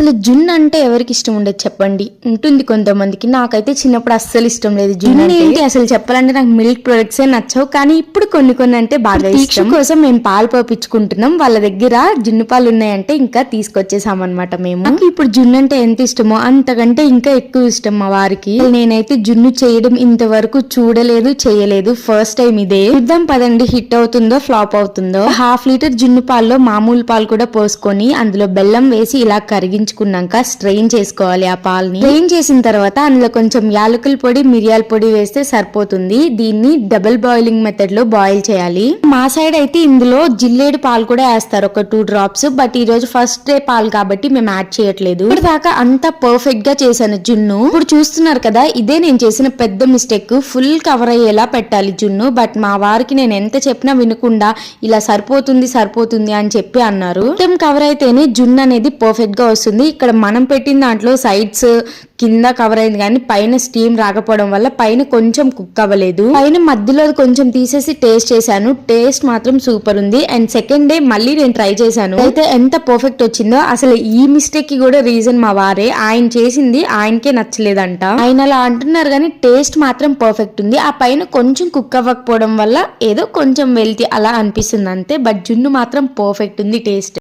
అసలు జున్ను అంటే ఎవరికి ఇష్టం ఉండదు చెప్పండి. ఉంటుంది కొంతమందికి. నాకైతే చిన్నప్పుడు అస్సలు ఇష్టం లేదు జున్ను ఏంటి అసలు చెప్పాలంటే నాకు మిల్క్ ప్రొడక్ట్స్ నచ్చవు. కానీ ఇప్పుడు కొన్ని కొన్ని అంటే బాగా ఇష్టం. కోసం మేము పాలు పోపించుకుంటున్నాం వాళ్ళ దగ్గర జున్ను పాలు ఉన్నాయంటే ఇంకా తీసుకొచ్చేసాం అనమాట మేము. నాకు ఇప్పుడు జున్ను అంటే ఎంత ఇష్టమో అంతకంటే ఇంకా ఎక్కువ ఇష్టం మా వారికి. నేనైతే జున్ను చేయడం ఇంతవరకు చూడలేదు చేయలేదు. ఫస్ట్ టైం ఇదే. చూద్దాం పదండి. హిట్ అవుతుందో ఫ్లాప్ అవుతుందో. హాఫ్ లీటర్ జున్ను పాల్లో మామూలు పాలు కూడా పోసుకొని అందులో బెల్లం వేసి ఇలా కరిగించుకున్నాక స్ట్రెయిన్ చేసుకోవాలి ఆ పాలని. స్ట్రెయిన్ చేసిన తర్వాత అందులో కొంచెం యాలకుల పొడి మిరియాల పొడి వేస్తే సరిపోతుంది. దీన్ని డబుల్ బాయిలింగ్ మెథడ్లో బాయిల్ చేయాలి. మా సైడ్ అయితే ఇందులో జిల్లేడు పాలు కూడా వేస్తారు ఒక టూ డ్రాప్స్ బట్ ఈ రోజు ఫస్ట్ డే పాలు కాబట్టి మేము యాడ్ చేయట్లేదు. ఇప్పుడు దాకా అంత పర్ఫెక్ట్గా చేశాను జున్ను. ఇప్పుడు చూస్తున్నారు కదా ఇదే నేను చేసిన పెద్ద మిస్టేక్ ఫుల్ కవర్ అయ్యేలా పెట్టాలి జున్ను. బట్ మా వారికి నేను ఎంత చెప్పినా వినకుండా ఇలా సరిపోతుంది సరిపోతుంది అని చెప్పి అన్నారు. మొత్తం కవర్ అయితేనే జున్ను అనేది పర్ఫెక్ట్గా వస్తుంది. వస్తుంది. ఇక్కడ మనం పెట్టిన దాంట్లో సైడ్స్ కింద కవర్ అయింది కానీ పైన స్టీమ్ రాకపోవడం వల్ల పైన కొంచెం కుక్ అవ్వలేదు. పైన మధ్యలో కొంచెం తీసేసి టేస్ట్ చేశాను. టేస్ట్ మాత్రం సూపర్ ఉంది. అండ్ సెకండ్ డే మళ్ళీ నేను ట్రై చేశాను. అయితే ఎంత పర్ఫెక్ట్ వచ్చిందో అసలు ఈ మిస్టేక్కి కూడా రీజన్ మా వారే. ఆయన చేసింది ఆయనకే నచ్చలేదంట. ఆయన అలా అంటున్నారు కానీ టేస్ట్ మాత్రం పర్ఫెక్ట్ ఉంది. ఆ పైన కొంచెం కుక్ అవ్వకపోవడం వల్ల ఏదో కొంచెం వెళ్తి అలా అనిపిస్తుంది అంతే. బట్ జున్ను మాత్రం పర్ఫెక్ట్ ఉంది టేస్ట్